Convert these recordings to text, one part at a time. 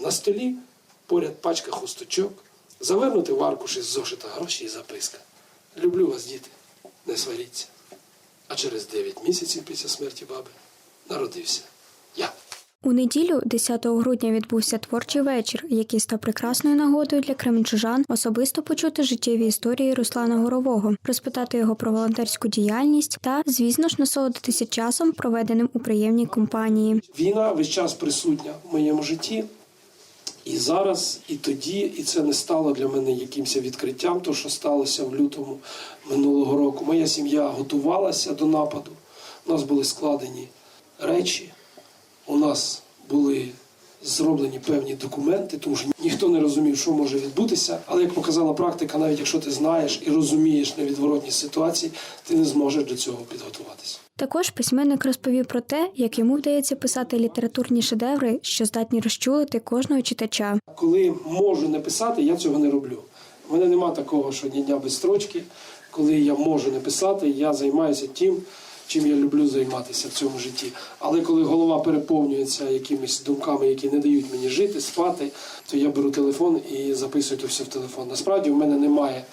На столі поряд пачка хусточок, завернути в аркуш із зошита гроші і записка. Люблю вас, діти, не сваріться. А через 9 місяців після смерті баби народився я. У неділю, 10 грудня, відбувся творчий вечір, який став прекрасною нагодою для кременчужан особисто почути життєві історії Руслана Горового, розпитати його про волонтерську діяльність та, звісно ж, насолодитися часом, проведеним у приємній компанії. Війна весь час присутня в моєму житті. І зараз, і тоді, і це не стало для мене якимось відкриттям, то що сталося в лютому минулого року. Моя сім'я готувалася до нападу. У нас були складені речі, у нас були зроблені певні документи, тому що ніхто не розумів, що може відбутися. Але як показала практика, навіть якщо ти знаєш і розумієш невідворотні ситуації, ти не зможеш до цього підготуватися. Також письменник розповів про те, як йому вдається писати літературні шедеври, що здатні розчулити кожного читача. Коли можу не писати, я цього не роблю. У мене нема такого, що ні дня без строчки. Коли я можу не писати, я займаюся тим, чим я люблю займатися в цьому житті. Але коли голова переповнюється якимись думками, які не дають мені жити, спати, то я беру телефон і записую це все в телефон. Насправді в мене немає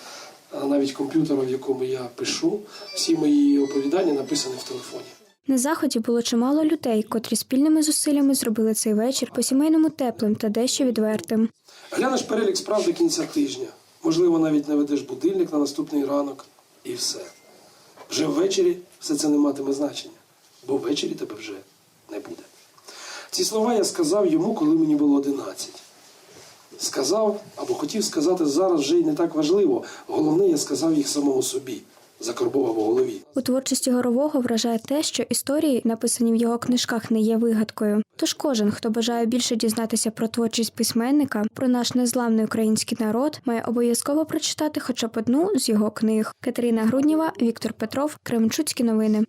навіть комп'ютера, в якому я пишу. Всі мої оповідання написані в телефоні. На заході було чимало людей, котрі спільними зусиллями зробили цей вечір по-сімейному теплим та дещо відвертим. Глянеш перелік справ до кінця тижня. Можливо, навіть наведеш будильник на наступний ранок і все. Вже ввечері все це не матиме значення, бо ввечері тебе вже не буде. Ці слова я сказав йому, коли мені було 11. Сказав або хотів сказати зараз вже й не так важливо. Головне, я сказав їх самому собі, закарбував у голові. У творчості Горового вражає те, що історії, написані в його книжках, не є вигадкою. Тож кожен, хто бажає більше дізнатися про творчість письменника, про наш незламний український народ, має обов'язково прочитати хоча б одну з його книг. Катерина Грудніва, Віктор Петров, Кременчуцькі новини.